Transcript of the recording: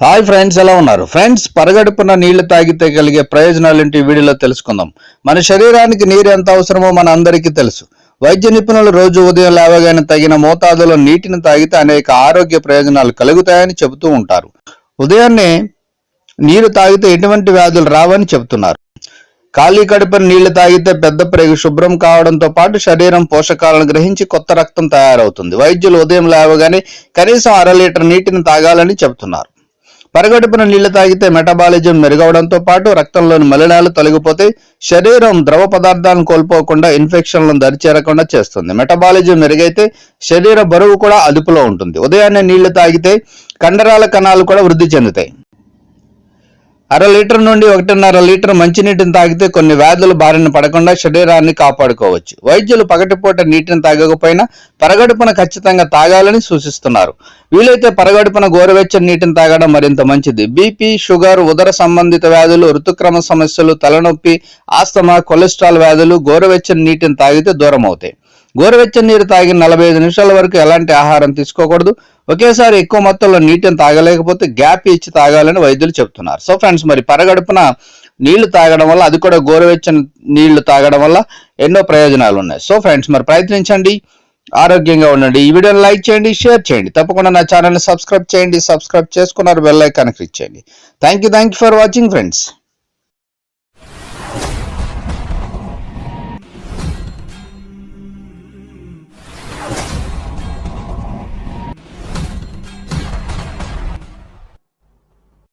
Hi friends ఎలా ఉన్నారు? Friends పరగడుపున నీళ్ళు తాగితే కలిగే ప్రయోజనాలు ఏంటి వీడియోలో తెలుసుకుందాం. మన శరీరానికి నీరు ఎంత అవసరమో మన అందరికీ తెలుసు. వైద్య నిపుణులు రోజు ఉదయం లేవగానే తగిన మోతాదులో నీటిని తాగితే అనేక ఆరోగ్య ప్రయోజనాలు కలుగుతాయని చెబుతూ ఉంటారు. ఉదయాన్నే నీరు తాగితే ఎటువంటి వ్యాధులు రావని చెబుతున్నారు. ఖాళీ కడుపున నీళ్ళు తాగితే పెద్ద ప్రేగు శుభ్రం కావడంతో పాటు శరీరం పోషకాలను గ్రహించి కొత్త రక్తం తయారవుతుంది. వైద్యులు ఉదయం లేవగానే కనీసం అర లీటర్ నీటిని తాగాలని చెబుతున్నారు. పరగడుపున నీళ్ళు తాగితే మెటబాలిజం మెరుగవడంతో పాటు రక్తంలోని మలినాలు తొలగిపోతే శరీరం ద్రవ పదార్థాలను కోల్పోకుండా ఇన్ఫెక్షన్లను దరిచేరకుండా చేస్తుంది. మెటబాలిజం మెరుగైతే శరీర బరువు కూడా అదుపులో ఉంటుంది. ఉదయాన్నే నీళ్ళు తాగితే కండరాల కణాలు కూడా వృద్ధి చెందుతాయి. అర లీటర్ నుండి ఒకటిన్నర లీటర్ మంచినీటిని తాగితే కొన్ని వ్యాధులు బారిన పడకుండా శరీరాన్ని కాపాడుకోవచ్చు. వైద్యులు పగటిపూట నీటిని తాగకపోయినా పరగడుపున ఖచ్చితంగా తాగాలని సూచిస్తున్నారు. వీలైతే పరగడుపున గోరువెచ్చని నీటిని తాగడం మరింత మంచిది. బీపీ షుగర్ ఉదర సంబంధిత వ్యాధులు ఋతుక్రమ సమస్యలు తలనొప్పి ఆస్తమా కొలెస్ట్రాల్ వ్యాధులు గోరువెచ్చని నీటిని తాగితే దూరం అవుతాయి గోరువెచ్చని నీరు తాగిన నలభై ఐదు నిమిషాల వరకు ఎలాంటి ఆహారం తీసుకోకూడదు. ఒకేసారి ఎక్కువ మొత్తంలో నీటిని తాగలేకపోతే గ్యాప్ ఇచ్చి తాగాలని వైద్యులు చెప్తున్నారు. సో ఫ్రెండ్స్ మరి పరగడుపున నీళ్ళు తాగడం వల్ల అది కూడా గోరువెచ్చని నీళ్ళు తాగడం వల్ల ఎన్నో ప్రయోజనాలు ఉన్నాయి. సో ఫ్రెండ్స్ మరి ప్రయత్నించండి. ఆరోగ్యంగా ఉండండి. ఈ వీడియోని లైక్ చేయండి షేర్ చేయండి. తప్పకుండా నా ఛానల్ని సబ్స్క్రైబ్ చేయండి. సబ్స్క్రైబ్ చేసుకున్నారు బెల్ ఐకాన్ క్లిక్ చేయండి. Thank you thank you for watching friends.